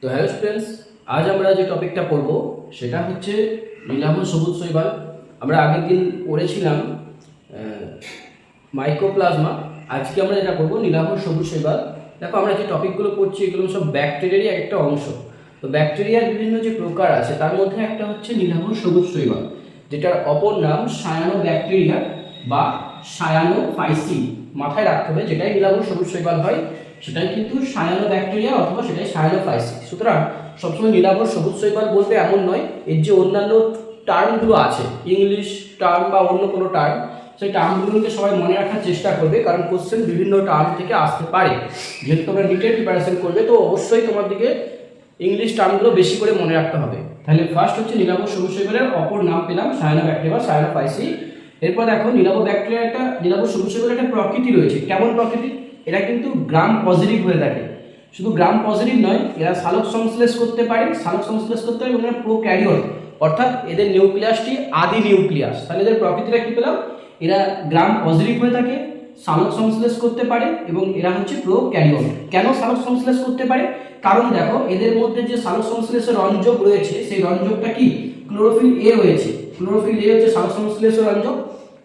তো hello students আজ আমরা যে টপিকটা পড়ব, সেটা হচ্ছে নীলাভ সবুজ শৈবাল। আমরা আগের দিন পড়েছিলাম মাইক্রোপ্লাজমা আজকে আমরা যেটা করব নীলাভ সবুজ শৈবাল। দেখো, আমরা যে টপিকগুলো পড়ছি, এগুলো সব ব্যাকটেরিয়ারই একটা অংশ। তো ব্যাকটেরিয়ার বিভিন্ন যে প্রকার আছে, তার মধ্যে একটা হচ্ছে নীলাভ সবুজ শৈবাল, যেটার অপর নাম সায়ানো ব্যাকটেরিয়া বা সায়ানো ফাইসি মাথায় রাখতে হবে, যেটাই নীলাভ সবুজ শৈবাল হয় সেটাই কিন্তু সায়ানো ব্যাকটেরিয়া অথবা সেটাই সায়ানো ফাইসি সুতরাং সবসময় নীলাভ সবুজ শৈবাল বলতে এমন নয়, এর যে অন্যান্য টার্মগুলো আছে, ইংলিশ টার্ম বা অন্য কোনো টার্ম, সেই টার্মগুলোকে সবাই মনে রাখার চেষ্টা করবে, কারণ কোশ্চেন বিভিন্ন টার্ম থেকে আসতে পারে। যেহেতু তোমরা নিটের প্রিপারেশন করবে, তো অবশ্যই তোমার দিকে ইংলিশ টার্মগুলো বেশি করে মনে রাখতে হবে। তাহলে ফার্স্ট হচ্ছে নীলাভ সবুজ শৈবালের অপর নাম পেলাম সায়ানো ব্যাকটেরিয়া সায়ানো ফাইসি এরপর দেখো নীলাভ ব্যাকটেরিয়া একটা নীলাভ সবুজ শৈবালের একটা প্রকৃতি রয়েছে। কেমন প্রকৃতি? এটা কিন্তু গ্রাম পজিটিভ হয়ে থাকে। শুধু গ্রাম পজিটিভ নয়, এরা সালোক সংশ্লেষ করতে পারে সালোক সংশ্লেষ করতে পারে এবং এরা প্রো ক্যারিয়র অর্থাৎ এদের নিউক্লিয়াসটি আদি নিউক্লিয়াস তাহলে এদের প্রকৃতিটা কী পেলাম এরা গ্রাম পজিটিভ হয়ে থাকে সালোক সংশ্লেষ করতে পারে এবং এরা হচ্ছে প্রো ক্যারিয়র কেন সালোক সংশ্লেষ করতে পারে? কারণ দেখো, এদের মধ্যে যে সালোক সংশ্লেষের রঞ্জক রয়েছে, সেই রঞ্জকটা কি? ক্লোরোফিল এ রয়েছে ক্লোরোফিল এ হচ্ছে সালোক সংশ্লেষের রঞ্জক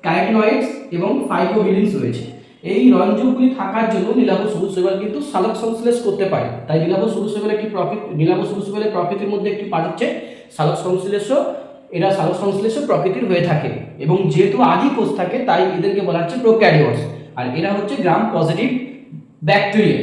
ক্যারেটিনয়েডস এবং ফাইব্রোবিলিনস রয়েছে। এই রঞ্জকগুলি থাকার জন্য নীলাভ সবুজ শৈবাল কিন্তু সালোক সংশ্লেষ করতে পারে। তাই নীলাভ সবুজ শৈবাল একটি প্রকৃতি নীলাভ সবুজ শৈবালের প্রকৃতির মধ্যে একটি পার্ট হচ্ছে সালোক সংশ্লেষ এরা সালোক সংশ্লেষ প্রকৃতির হয়ে থাকে এবং যেহেতু আদি কোষ থাকে, তাই এদেরকে বলা হচ্ছে প্রোক্যারিওটস আর এরা হচ্ছে গ্রাম পজিটিভ ব্যাকটেরিয়া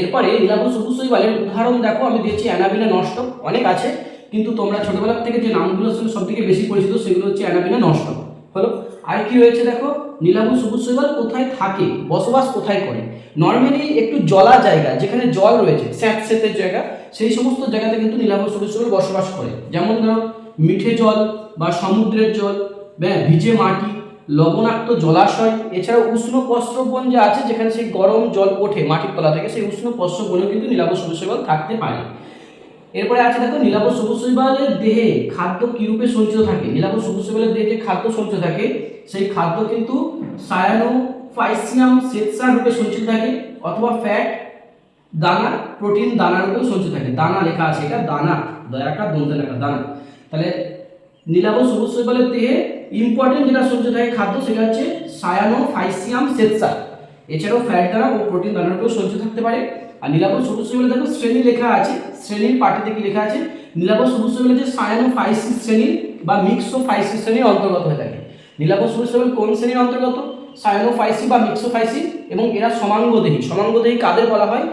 এরপরে নীলাভ সবুজ শৈবালের উদাহরণ দেখো, আমি দিয়েছি অ্যানাবিনা নষ্ট, অনেক আছে, কিন্তু তোমরা ছোটবেলার থেকে যে নামগুলো সব থেকে বেশি পরিচিত সেগুলো হচ্ছে অ্যানাবিনা নষ্ট। হলো আর কি রয়েছে দেখো? নীলাভু সবুজ শৈবাল কোথায় থাকে? বসবাস কোথায় করে? নর্মালি একটু জলা জায়গা, যেখানে জল রয়েছে স্যাঁতস্যাঁতের জায়গা, সেই সমস্ত জায়গাতে কিন্তু নীলাভ সবুজ শৈবাল বসবাস করে। যেমন ধরো, মিঠে জল বা সমুদ্রের জল হ্যাঁ ভিজে মাটি, লবণাক্ত জলাশয়, এছাড়াও উষ্ণ প্রস্রবণ যে আছে, যেখানে সেই গরম জল ওঠে মাটির তলা থেকে, সেই উষ্ণ প্রস্রবণেও কিন্তু নীলাভ সবুজ শৈবাল থাকতে পারে। এরপরে আছে দেখো, নীলাভ সবুজ শৈবালের দেহে খাদ্য কীরূপে সঞ্চিত থাকে? নীলাভ সবুজ শৈবালের দেহে যে খাদ্য সঞ্চিত থাকে সেই খাদ্য কিন্তু সায়ানো ফাইসিয়াম সেটসা রূপে সঞ্চিত থাকে অথবা ফ্যাট দানা প্রোটিন দানা রূপে সঞ্চিত থাকে। দানা লেখা আছে এটা, দানা। দয়াকার দন্তে লেখা দানা। তাহলে নীলাভ সবুজ শৈবালের দেহে ইম্পর্টেন্ট যেটা সঞ্চিত থাকে খাদ্য সেটা হচ্ছে সায়ানো ফাইসিয়াম সেটসা এছাড়াও ফ্যাট দ্বারা ও প্রোটিন দানার উপর সঞ্চিত থাকতে পারে। আর নীলাভ সবুজ শৈবালে দেখো, শ্রেণি লেখা আছে, শ্রেণির পাঠিতে কি লেখা আছে? নীলাভ সবুজ শৈবালে যে সায়ানো ফাইসিস শ্রেণির বা মিক্সো ফাইসিস শ্রেণির অন্তর্গত হয়ে থাকে। নীলাভ শৈবাল কোন শ্রেণির অন্তর্গত? সায়ানো ফাইসি বা মিক্সো ফাইসি এবং এরা সমাঙ্গদেহী। সমাঙ্গদেহী কাদের বলা হয়?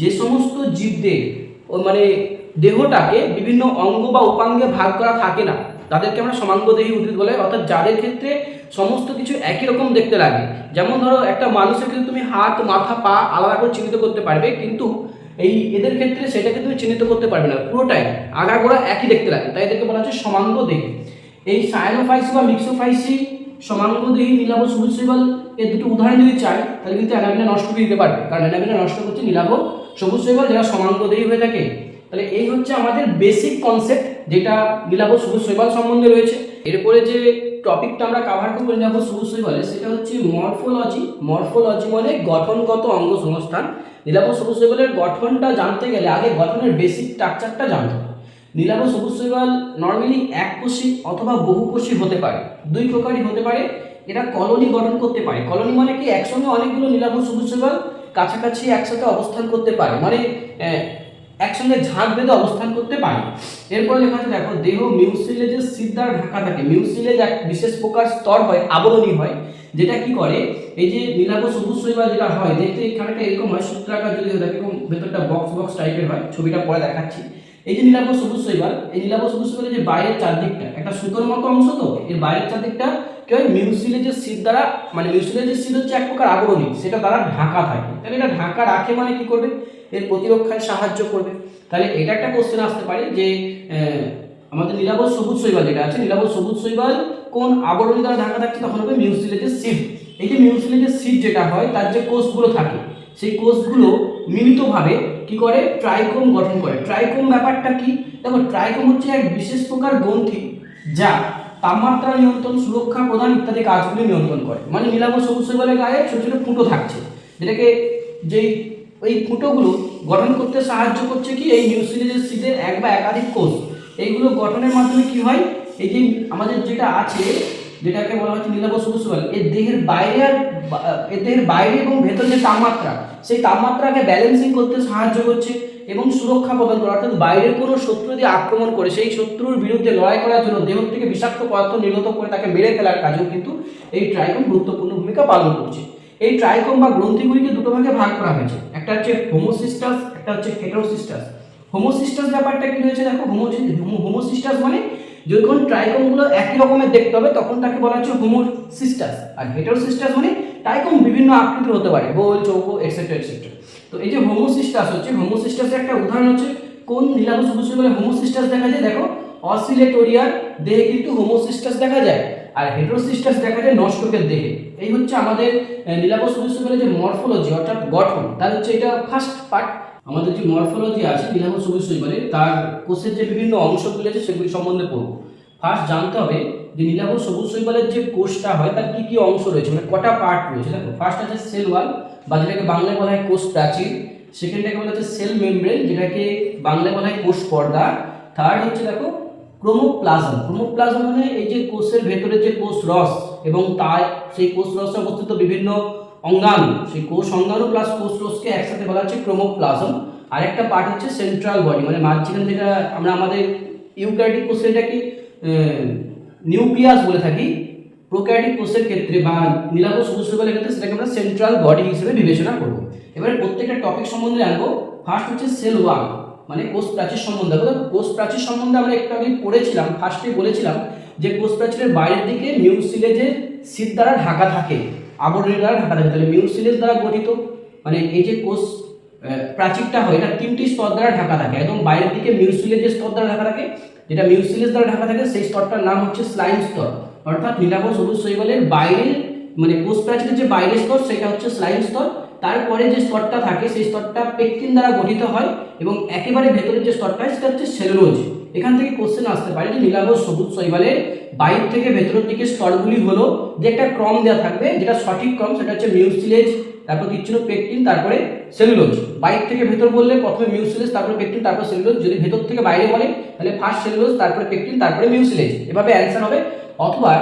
যে সমস্ত জীবদের মানে দেহটাকে বিভিন্ন অঙ্গ বা উপাঙ্গে ভাগ করা থাকে না, তাদেরকে আমরা সমাঙ্গদেহী উদ্ভিদ বলে, অর্থাৎ যাদের ক্ষেত্রে সমস্ত কিছু একই রকম দেখতে লাগে। যেমন ধরো, একটা মানুষের ক্ষেত্রে তুমি হাত, মাথা, পা আলাদা করে চিহ্নিত করতে পারবে, কিন্তু এই এদের ক্ষেত্রে সেটাকে তুমি চিহ্নিত করতে পারবে না, পুরোটাই আগাগোড়া একই দেখতে লাগে, তাই এদেরকে বলা হচ্ছে সমাঙ্গদেহী। এই সায়ানোফাইসি বা মিক্সোফাইসি সমাঙ্গদেহী নীলাভ সবুজ শৈবাল এর দুটো উদাহরণ যদি চাই, তাহলে কিন্তু অ্যানাবিনা নষ্ট করে দিতে পারবে। কারণ অ্যানাবিনা নষ্ট করছে নীলাভ সবুজ শৈবাল যারা সমাঙ্গদেহী হয়ে থাকে। তাহলে এই হচ্ছে আমাদের বেসিক কনসেপ্ট যেটা নীলাভ সবুজ শৈবাল সম্বন্ধে রয়েছে। এরপরে যে টপিকটা আমরা কাভার করব নীলাভ সবুজ শৈবালে সেটা হচ্ছে মরফোলজি মরফোলজি মানে গঠনগত অঙ্গ সংস্থান নীলাভ সবুজ শৈবালের গঠনটা জানতে গেলে আগে গঠনের বেসিক স্ট্রাকচারটা জানতে হবে। নীলাভ সবুজ শৈবাল নর্মালি এককোষী অথবা বহুকোষী হতে পারে। দুই প্রকারই হতে পারে। এরা কলোনি গঠন করতে পারে। কলোনি মানে কি? একসঙ্গে অনেকগুলো নীলাভ সবুজ শৈবাল কাছাকাছি একসাথে অবস্থান করতে পারে। মানে একসঙ্গে ঝাঁক বেঁধে অবস্থান করতে পারে। এরপরে লেখা আছে, দেখো, দেহ মিউসিলেজের সিট দ্বারা ঢাকা থাকে। মিউসিলেজ এক বিশেষ প্রকার স্তর হয়, আবরণী হয়, যেটা কি করে? এই যে নীলাভ সবুজ শৈবাল যেটা হয়, দেখতে এখানটা এরকম হয়, সূত্রাকার যদি এরকম ভেতরটা বক্স বক্স টাইপের হয়, ছবিটা পরে দেখাচ্ছি। এই যে নীলাভ সবুজ শৈবাল এই নীলাভ সবুজ শৈবালের যে বাইরের চারদিকটা, একটা সুতোর মতো অংশ তো, এর বাইরের চারদিকটা কি হয় মিউসিলেজের সিট দ্বারা মানে মিউসিলেজের সিট হচ্ছে এক প্রকার আবরণী, সেটা দ্বারা ঢাকা থাকে। তাহলে এটা ঢাকা রাখে মানে কি করবে? এর প্রতিরক্ষায় সাহায্য করবে। তাহলে এটা একটা কোশ্চেন আসতে পারে যে আমাদের নীলাভ সবুজ শৈবাল যেটা আছে, নীলাভ সবুজ শৈবাল কোন আবরণী দ্বারা ঢাকা থাকছে, তখন হবে মিউসিলেজের সিট এই যে মিউসিলেজের সিট যেটা হয়, তার যে কোষগুলো থাকে, সেই কোষগুলো মিলিতভাবে কি করে? ট্রাইকোম গঠন করে। ট্রাইকোম ব্যাপারটা কি? দেখো ট্রাইকোম হচ্ছে এক বিশেষ প্রকার গ্রন্থি যা তাপমাত্রা নিয়ন্ত্রণ, সুরক্ষা প্রদান ইত্যাদি কাজগুলি নিয়ন্ত্রণ করে। মানে নীলাভ সবুজ শৈবালের গায়ে ছোটো ছোটো ফুটো থাকছে। যেটাকে যেই, ওই ফুটোগুলো গঠন করতে সাহায্য করছে কি? এই নিউক্লিয়াস সিদের এক বা একাধিক কোষ। এইগুলো গঠনের মাধ্যমে কি হয়? এই যে আমাদের যেটা আছে, যেটাকে বলা হচ্ছে নীলাভ সবুজ, এর দেহের বাইরে আর দেহের বাইরে এবং ভেতর যে তাপমাত্রা, সেই তাপমাত্রাকে ব্যালেন্সিং করতে সাহায্য করছে এবং সুরক্ষা প্রদান করে, অর্থাৎ বাইরের কোনো শত্রু যদি আক্রমণ করে, সেই শত্রুর বিরুদ্ধে লড়াই করার জন্য দেহ থেকে বিষাক্ত পদার্থ নির্গত করে তাকে মেরে ফেলার কাজেও কিন্তু এই ট্রাইকম গুরুত্বপূর্ণ ভূমিকা পালন করছে। এই ট্রাইকম বা গ্রন্থিগুলিকে দুটো ভাগে ভাগ করা হয়েছে, একটা হচ্ছে হোমোসিস্টাস একটা হচ্ছে হেটারোসিস্টাস হোমোসিস্টাস ব্যাপারটা কি রয়েছে দেখো হোমো হোমোসিস্টাস মানে যখন ট্রাইকমগুলো একই রকমের দেখতে হবে, তখন তাকে বলা হচ্ছে হোমোসিস্টাস আর হেটারোসিস্টাস মানে ট্রাইকম বিভিন্ন আকৃতির হতে পারে, গোল, চৌকো এক্সেট্রা এক্সেট্রা তো এই যে হোমোসিস্টাস হচ্ছে হোমোসিস্টাসের একটা উদাহরণ হচ্ছে, কোন নীলাভ সবুজ বলে হোমোসিস্টাস দেখা যায়? দেখো অসিলেটোরিয়ার দেহে কিন্তু হোমোসিস্টাস দেখা যায়, আর হেটারোসিস্টাস দেখা যায় নষ্টকের দেহে। এই হচ্ছে আমাদের নীলাভ সবুজ যে মরফোলজি অর্থাৎ গঠন। তার হচ্ছে এটা ফার্স্ট পার্ট আমাদের যে মরফোলজি আছে, নীলাভ সবুজ তার কোষের যে বিভিন্ন অংশগুলি আছে, সেগুলি সম্বন্ধে পড়ব। ফার্স্ট জানতে হবে যে নীলাভ সবুজ শৈবালের যে কোষটা হয়, তার কি কি অংশ রয়েছে? মানে কটা পার্ট রয়েছে? দেখো ফার্স্ট আছে সেল ওয়াল বা যেটাকে বাংলায় বলা হয় কোষ প্রাচীর। সেকেন্ডটাকে বলা হচ্ছে সেল মেমব্রেন যেটাকে বাংলায় বলা হয় কোষ পর্দা। থার্ড হচ্ছে, দেখো ক্রোমোপ্লাজম ক্রোমোপ্লাজম মানে এই যে কোষের ভেতরে যে কোষ রস, এবং তার, সেই কোষ রসে অবস্থিত বিভিন্ন অঙ্গাণু। সেই কোষ অঙ্গাণু প্লাস কোষ রসকে একসাথে বলা হচ্ছে ক্রোমোপ্লাজম আর একটা পার্ট হচ্ছে সেন্ট্রাল বডি মানে মাঝখানে যেটা আমরা আমাদের ইউক্যারিটিক কোষে এটাকে নিউক্লিয়াস বলে থাকি প্রোক্যারিটিক কোষের ক্ষেত্রে বা নীলাভ সবুজ বলে ক্ষেত্রে সেটাকে আমরা সেন্ট্রাল বডি হিসেবে বিবেচনা করব। এবারে প্রত্যেকটা টপিক সম্বন্ধে জানব। ফার্স্ট হচ্ছে সেল ওয়াল মানে কোষ প্রাচীর সম্বন্ধে। দেখো কোষ প্রাচীর সম্বন্ধে আমরা একটু আগে পড়েছিলাম ফার্স্টে বলেছিলাম যে কোষ প্রাচীরের বাইরের দিকে মিউসিলেজের শীত দ্বারা ঢাকা থাকে আবরণী দ্বারা ঢাকা থাকে, তাহলে মিউসিলেজ দ্বারা গঠিত। মানে এই যে কোষ প্রাচীরটা হয়, এটা তিনটি স্তর দ্বারা ঢাকা থাকে। একদম বাইরের দিকে মিউসিলেজের স্তর দ্বারা ঢাকা থাকে যেটা মিউসিলেজ দ্বারা ঢাকা থাকে, সেই স্তরটার নাম হচ্ছে স্লাইম স্তর। অর্থাৎ নীলাভ সবুজ শৈবালের বাইরের মানে কোষ যে বাইরের স্তর, সেটা হচ্ছে স্লাইম স্তর। তারপরে যে স্তরটা থাকে, সেই স্তরটা পেকটিন দ্বারা গঠিত হয় এবং একেবারে ভেতরের যে স্তরটা সেটা হচ্ছে সেলুলোজ এখান থেকে কোশ্চেন আসতে পারে যে নীলাভ সবুজ শৈবালের বাইর থেকে ভেতরের দিকে স্তরগুলি হলো, যে একটা ক্রম দেওয়া থাকবে, যেটা সঠিক ক্রম, সেটা হচ্ছে মিউসিলেজ তারপর কি ছিল? পেকটিন তারপরে সেলুলোজ বাইর থেকে ভেতর বললে প্রথমে মিউসিলেজ তারপরে পেকটিন তারপর সেলুলোজ যদি ভেতর থেকে বাইরে বলে, তাহলে ফার্স্ট সেলুলোজ তারপরে পেকটিন তারপরে মিউসিলেজ এভাবে অ্যান্সার হবে। অথবা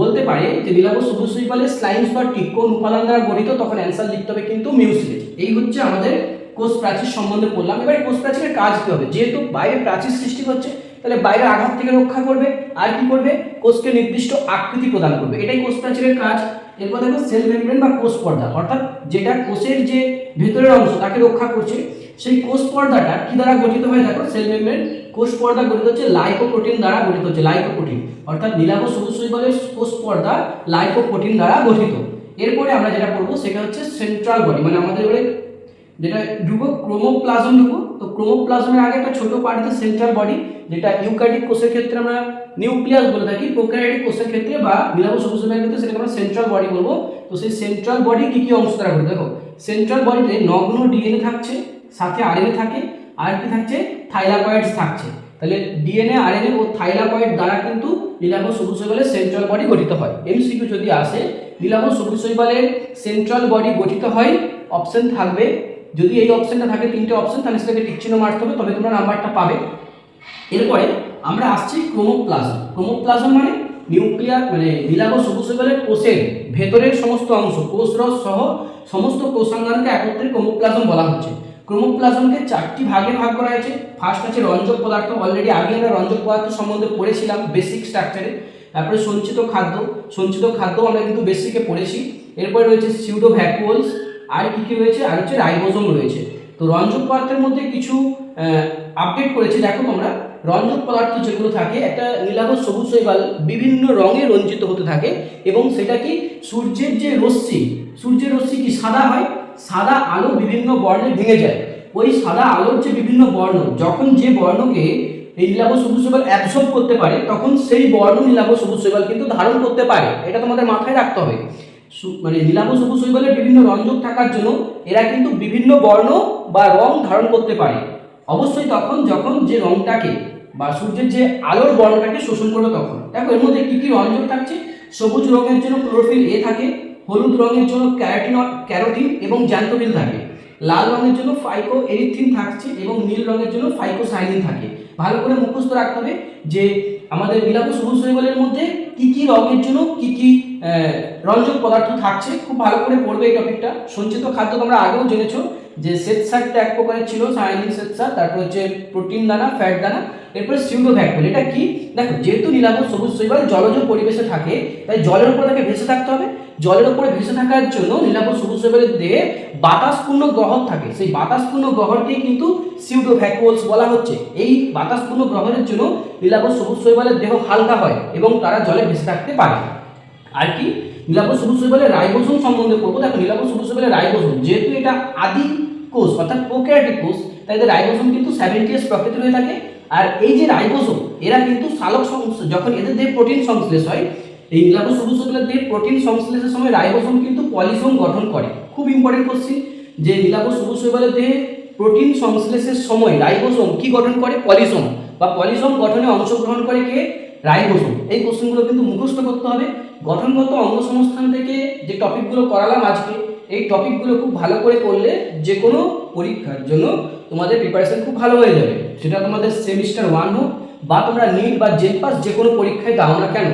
বলতে পারে যে নীলাভ সবুজ শৈবালের স্লাইমস বা টিক কোন উপাদান দ্বারা গঠিত, তখন অ্যান্সার লিখতে হবে কিন্তু মিউসিলেজ এই হচ্ছে আমাদের কোষ প্রাচীর সম্বন্ধে বললাম। এবার কোষ প্রাচীরের কাজ কি হবে? যেহেতু বাইরে প্রাচীর সৃষ্টি হচ্ছে, তাহলে বাইরের আঘাত থেকে রক্ষা করবে। আর কি করবে? কোষকে নির্দিষ্ট আকৃতি প্রদান করবে। এটাই কোষ প্রাচীরের কাজ। এরপর দেখো সেল মেমব্রেন বা কোষ পর্দা, অর্থাৎ যেটা কোষের যে ভেতরের অংশ তাকে রক্ষা করছে, সেই কোষ পর্দাটা কি দ্বারা গঠিত হয় দেখো সেল মেমব্রেন কোষ পর্দা গঠিত হচ্ছে লাইকোপ্রোটিন দ্বারা গঠিত হচ্ছে লাইকোপ্রোটিন অর্থাৎ নীলাভ সবুজ শৈবালের কোষ পর্দা লাইকোপ্রোটিন দ্বারা গঠিত। এরপরে আমরা যেটা পড়ব সেটা হচ্ছে সেন্ট্রাল বডি মানে আমাদের এবারে যেটা ঢুকবো ক্রোমোপ্লাজম ঢুকবো তো ক্রোমোপ্লাজমের আগে একটা ছোট পার্ট সেন্ট্রাল বডি যেটা ইউক্যারিটিক কোষের ক্ষেত্রে আমরা নিউক্লিয়াস বলে থাকি। প্রোক্যারিটিক কোষের ক্ষেত্রে বা নীলাভ সবুজ রঙের ক্ষেত্রে সেটাকে আমরা সেন্ট্রাল বডি বলব। তো সেই সেন্ট্রাল বডি কি কি অংশ দ্বারা গঠিত? দেখো সেন্ট্রাল বডিতে নগ্ন ডিএনএ থাকছে, সাথে আরএনএ থাকে, আর কি থাকছে? থাইলাকয়েডস থাকছে। তাহলে ডিএনএ আরএনএ ও থাইলাকয়েড দ্বারা কিন্তু নীলাভ সবুজ শৈবালের সেন্ট্রাল বডি গঠিত হয়। এমসিকিউ যদি আসে নীলাভ সবুজ শৈবালের সেন্ট্রাল বডি গঠিত হয় অপশন থাকবে যদি এই অপশানটা থাকে, তিনটে অপশান তাহলে সেটাকে টিক চিহ্ন মারতে হবে, তবে তোমরা নাম্বারটা পাবে। এরপরে আমরা আসছি ক্রোমোপ্লাজম ক্রোমোপ্লাজম মানে নিউক্লিয়ার মানে নীলাভ সবুজ কোষের ভেতরের সমস্ত অংশ কোষরস সহ সমস্ত কোষাঙ্গানকে একত্রে ক্রোমোপ্লাজম বলা হচ্ছে। ক্রোমোপ্লাজমকে চারটি ভাগে ভাগ করা হয়েছে। ফার্স্ট আছে রঞ্জক পদার্থ অলরেডি আগে আমরা রঞ্জক পদার্থ সম্বন্ধে পড়েছিলাম বেসিক স্ট্রাকচারে তারপরে সঞ্চিত খাদ্য সঞ্চিত খাদ্য আমরা কিন্তু বেসিকে পড়েছি। এরপরে রয়েছে সিউডো ভ্যাকুয়ালস আর কি কি রয়েছে আর হচ্ছে রাইবোজোম রয়েছে। তো রঞ্জক পদার্থের মধ্যে কিছু আপডেট করেছে, দেখো তোমরা। রঞ্জক পদার্থ যেগুলো থাকে, একটা নীলাভ সবুজ শৈবাল বিভিন্ন রঙে রঞ্জিত হতে থাকে এবং সেটা কি সূর্যের যে রশ্মি, সূর্যের রশ্মি কি সাদা হয়? সাদা আলো বিভিন্ন বর্ণে ভেঙে যায়। ওই সাদা আলোর যে বিভিন্ন বর্ণ, যখন যে বর্ণকে এই নীলাভ সবুজ শৈবাল অ্যাবসর্ব করতে পারে, তখন সেই বর্ণ নীলাভ সবুজ শৈবাল কিন্তু ধারণ করতে পারে। এটা তোমাদের মাথায় রাখতে হবে। মানে নীলাভ সবুজ শৈবালের বিভিন্ন রঞ্জক থাকার জন্য এরা কিন্তু বিভিন্ন বর্ণ বা রং ধারণ করতে পারে। অবশ্যই তখন যখন যে রংটাকে বা সূর্যের যে আলোর বর্ণটাকে শোষণ করবে তখন। দেখো, এর মধ্যে কী কি রঞ্জক থাকছে? সবুজ রঙের জন্য ক্লোরোফিল এ থাকে, হলুদ রঙের জন্য ক্যারোটিন ক্যারোটিন এবং জ্যান্তবিল থাকে, লাল রঙের জন্য ফাইকো এরিথ্রিন থাকছে এবং নীল রঙের জন্য ফাইকো সাইনিন থাকে। ভালো করে মুখস্থ রাখতে হবে যে আমাদের নীলাভ সবুজ শৈবালের মধ্যে কী কী রঙের জন্য কী কি রঞ্জক পদার্থ থাকছে, খুব ভালো করে পড়বে এই টপিকটা সঞ্চিত খাদ্য তোমরা আগেও জেনেছো যে শ্বেতসারটা এক প্রকারের ছিল সায়ানিন শ্বেতসার তারপর হচ্ছে প্রোটিন দানা ফ্যাট দানা, এরপরে সিউডো ভ্যাকুল এটা কি? দেখো, যেহেতু নীলাভ সবুজ শৈবাল জলজ পরিবেশে থাকে, তাই জলের উপর তাকে ভেসে থাকতে হবে। জলের উপরে ভেসে থাকার জন্য নীলাভ সবুজ শৈবালের দেহে বাতাসপূর্ণ গ্রহর থাকে। সেই বাতাসপূর্ণ গ্রহরকেই কিন্তু সিউডো ভ্যাকুলস বলা হচ্ছে। এই বাতাসপূর্ণ গ্রহরের জন্য নীলাভ সবুজ শৈবালের দেহ হালকা হয় এবং তারা জলে ভেসে থাকতে পারে। আর কি? নীলাভ সবুজ শৈবালের রাইবোসোম সম্বন্ধে পড়ব। দেখো নীলাভ সবুজ শৈবালের রাইবোসোম। যেহেতু এটা আদি কোষ, অর্থাৎ প্রোক্যারিওটিক কোষ, তাই এদের রাইবোসোম কিন্তু সেভেন্টি এস প্রকৃতির হয়ে থাকে। আর এই যে রাইবোসোম, এরা কিন্তু সালোক যখন এদের দেহে প্রোটিন সংশ্লেষ হয়, এই নীলাভ সবুজ শৈবালের দেহে প্রোটিন সংশ্লেষের সময় রাইবোসোম কিন্তু পলিসোম গঠন করে। খুব ইম্পর্টেন্ট কোশ্চিন যে নীলাভ সবুজ শৈবালের দেহে প্রোটিন সংশ্লেষের সময় রাইবোসোম কি গঠন করে? পলিসোম। বা পলিসোম গঠনে অংশগ্রহণ করে কে? রাইবোসোম। এই কোশ্চেনগুলো কিন্তু মুখস্থ করতে হবে। গঠনগত অঙ্গ সংস্থান থেকে যে টপিকগুলো করালাম আজকে, এই টপিকগুলো খুব ভালো করে করলে যে কোনো পরীক্ষার জন্য তোমাদের প্রিপারেশন খুব ভালো হয়ে যাবে। সেটা তোমাদের সেমিস্টার ওয়ান হোক বা তোমরা নিট বা জেল পাস যে কোনো পরীক্ষায় দাও না কেন?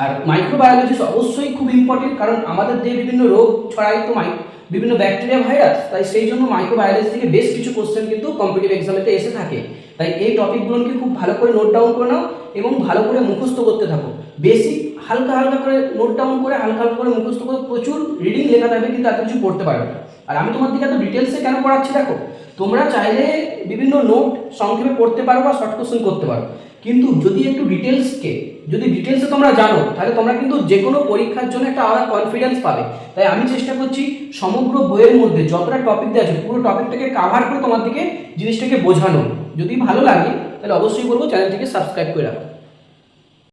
আর মাইক্রোবায়োলজিস অবশ্যই খুব ইম্পর্টেন্ট কারণ আমাদের দেহে বিভিন্ন রোগ ছড়ায় তো মাই বিভিন্ন ব্যাকটেরিয়া ভাইরাস তাই সেই জন্য মাইক্রোবায়োলজি থেকে বেশ কিছু কোশ্চেন কিন্তু কম্পিটিভ এক্সামেতে এসে থাকে। তাই এই টপিকগুলোকে খুব ভালো করে নোট ডাউন করে নাও এবং ভালো করে মুখস্থ করতে থাকো। বেশি হালকা হালকা করে নোট ডাউন করে হালকা হালকা করে মুখস্থ করে। প্রচুর রিডিং লেখা থাকবে কিন্তু এত কিছু পড়তে পারবে না। আর আমি তোমার দিকে এত ডিটেলসে কেন পড়াচ্ছি দেখো? তোমরা চাইলে বিভিন্ন নোট সংক্ষেপে পড়তে পারো বা শর্ট কোশ্চেন করতে পারো। কিন্তু যদি একটু ডিটেলসকে যদি ডিটেলসে তোমরা জানো, তাহলে তোমরা কিন্তু যে কোনো পরীক্ষার জন্য একটা আলাদা কনফিডেন্স পাবে। তাই আমি চেষ্টা করছি সমগ্র বইয়ের মধ্যে যতটা টপিক দেওয়া আছে, পুরো টপিকটাকে কাভার করে তোমার দিকে জিনিসটাকে বোঝানো। যদি ভালো লাগে, তাহলে অবশ্যই বলব চ্যানেলটিকে সাবস্ক্রাইব করে রাখো।